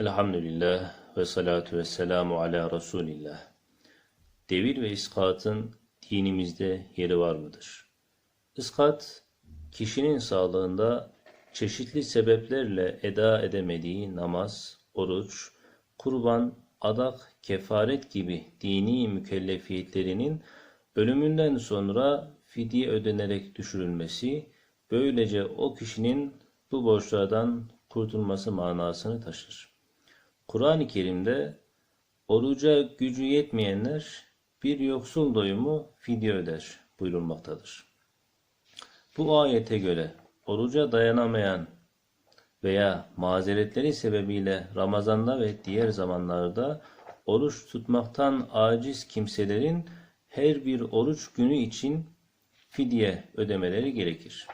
Elhamdülillah ve salatu ve selamu ala Resulillah. Devir ve iskatın dinimizde yeri var mıdır? Iskat, kişinin sağlığında çeşitli sebeplerle eda edemediği namaz, oruç, kurban, adak, kefaret gibi dini mükellefiyetlerinin ölümünden sonra fidye ödenerek düşürülmesi, böylece o kişinin bu borçlardan kurtulması manasını taşır. Kur'an-ı Kerim'de oruca gücü yetmeyenler bir yoksul doyumu fidye öder buyurulmaktadır. Bu ayete göre oruca dayanamayan veya mazeretleri sebebiyle Ramazan'da ve diğer zamanlarda oruç tutmaktan aciz kimselerin her bir oruç günü için fidye ödemeleri gerekir.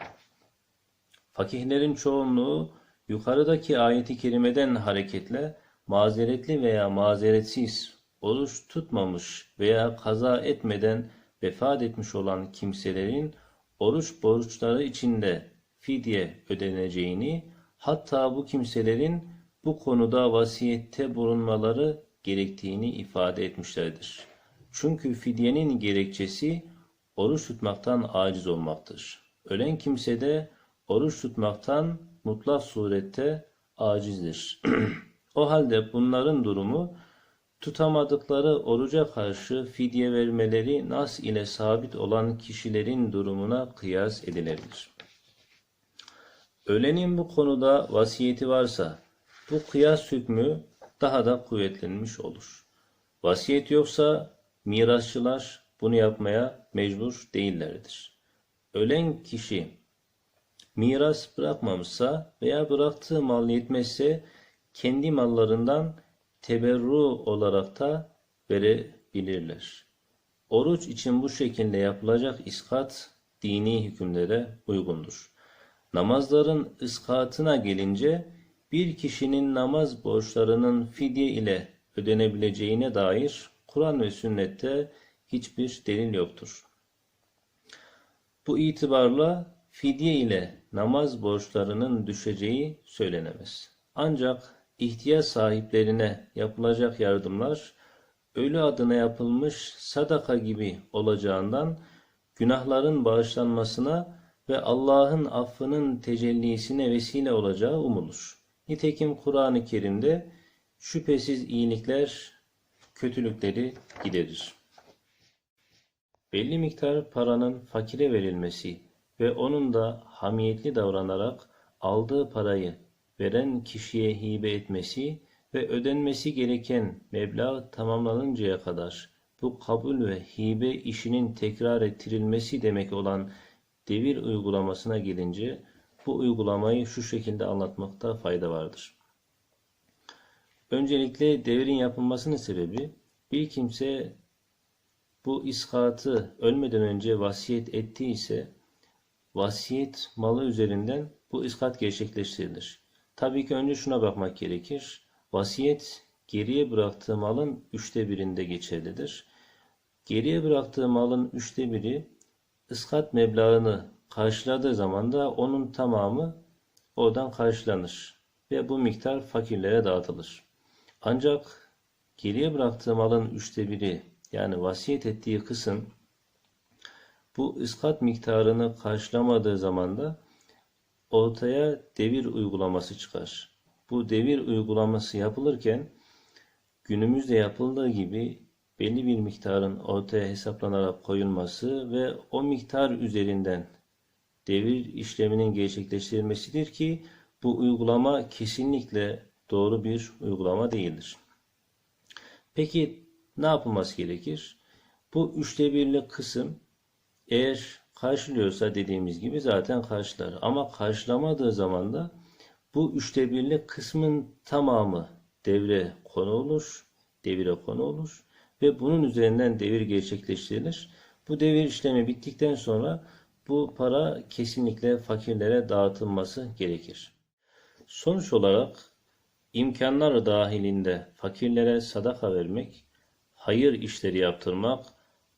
Fakihlerin çoğunluğu yukarıdaki ayeti kerimeden hareketle mazeretli veya mazeretsiz oruç tutmamış veya kaza etmeden vefat etmiş olan kimselerin oruç borçları içinde fidye ödeneceğini, hatta bu kimselerin bu konuda vasiyette bulunmaları gerektiğini ifade etmişlerdir. Çünkü fidyenin gerekçesi oruç tutmaktan aciz olmaktır. Ölen kimse de oruç tutmaktan mutlak surette acizdir. o halde bunların durumu tutamadıkları oruca karşı fidye vermeleri nas ile sabit olan kişilerin durumuna kıyas edilebilir. Ölenin bu konuda vasiyeti varsa bu kıyas hükmü daha da kuvvetlenmiş olur. Vasiyet yoksa mirasçılar bunu yapmaya mecbur değillerdir. Ölen kişi miras bırakmamışsa veya bıraktığı mal yetmezse kendi mallarından teberru olarak da verebilirler. Oruç için bu şekilde yapılacak iskat dini hükümlere uygundur. Namazların iskatına gelince bir kişinin namaz borçlarının fidye ile ödenebileceğine dair Kur'an ve sünnette hiçbir delil yoktur. Bu itibarla fidye ile namaz borçlarının düşeceği söylenemez. Ancak ihtiyaç sahiplerine yapılacak yardımlar ölü adına yapılmış sadaka gibi olacağından günahların bağışlanmasına ve Allah'ın affının tecellisine vesile olacağı umulur. Nitekim Kur'an-ı Kerim'de şüphesiz iyilikler kötülükleri giderir. Belli miktar paranın fakire verilmesi ve onun da hamiyetli davranarak aldığı parayı veren kişiye hibe etmesi ve ödenmesi gereken meblağ tamamlanıncaya kadar bu kabul ve hibe işinin tekrar ettirilmesi demek olan devir uygulamasına gelince bu uygulamayı şu şekilde anlatmakta fayda vardır. Öncelikle devirin yapılmasının sebebi bir kimse bu iskatı ölmeden önce vasiyet ettiyse vasiyet malı üzerinden bu iskat gerçekleştirilir. Tabii ki önce şuna bakmak gerekir. Vasiyet geriye bıraktığı malın üçte birinde geçerlidir. Geriye bıraktığı malın üçte biri ıskat meblağını karşıladığı zaman da onun tamamı oradan karşılanır ve bu miktar fakirlere dağıtılır. Ancak geriye bıraktığı malın üçte biri yani vasiyet ettiği kısım bu ıskat miktarını karşılamadığı zaman da ortaya devir uygulaması çıkar. Bu devir uygulaması yapılırken günümüzde yapıldığı gibi belli bir miktarın ortaya hesaplanarak koyulması ve o miktar üzerinden devir işleminin gerçekleştirilmesidir ki bu uygulama kesinlikle doğru bir uygulama değildir. Peki ne yapılması gerekir? Bu üçte birlik kısım eğer karşılıyorsa dediğimiz gibi zaten karşılar. Ama karşılamadığı zaman da bu üçte birlik kısmın tamamı devre konu olur, devire konu olur ve bunun üzerinden devir gerçekleştirilir. Bu devir işlemi bittikten sonra bu para kesinlikle fakirlere dağıtılması gerekir. Sonuç olarak imkanlar dahilinde fakirlere sadaka vermek, hayır işleri yaptırmak,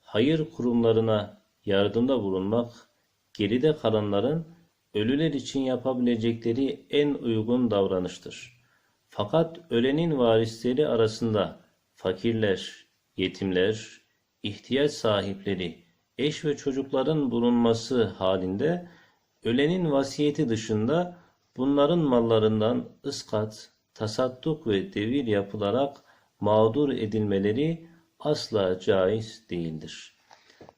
hayır kurumlarına yardımda bulunmak, geride kalanların ölüler için yapabilecekleri en uygun davranıştır. Fakat ölenin varisleri arasında fakirler, yetimler, ihtiyaç sahipleri, eş ve çocukların bulunması halinde ölenin vasiyeti dışında bunların mallarından ıskat, tasadduk ve devir yapılarak mağdur edilmeleri asla caiz değildir.